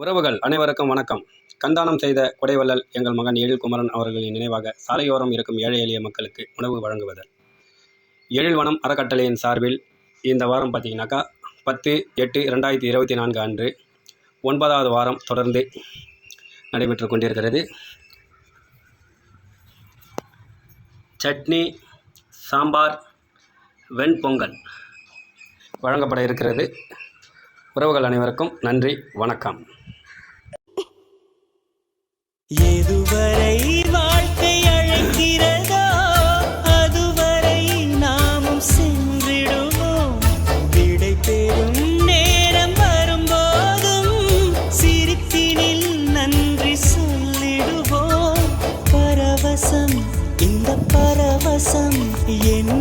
உறவுகள் அனைவருக்கும் வணக்கம். கந்தானம் செய்த கொடைவள்ளல் எங்கள் மகன் எழில்குமரன் அவர்களின் நினைவாக சாலையோரம் இருக்கும் ஏழை எளிய மக்களுக்கு உணவு வழங்குவதல் எழில்வனம் அறக்கட்டளையின் சார்பில் இந்த வாரம் பார்த்தீங்கன்னாக்கா பத்து எட்டு ரெண்டாயிரத்தி இருபத்தி நான்கு அன்று ஒன்பதாவது வாரம் தொடர்ந்து நடைபெற்று கொண்டிருக்கிறது. சட்னி சாம்பார் வெண்பொங்கல் வழங்கப்பட இருக்கிறது. உறவுகள் அனைவருக்கும் நன்றி வணக்கம். எதுவரை வாழ்க்கை அழைக்கிறதோ அதுவரை நாமும் சென்றிடுவோம். விடை பெறும் நேரம் வரும்போதும் சிரிப்பினில் நன்றி சொல்லிடுவோம். பரவசம் இந்த பரவசம் என்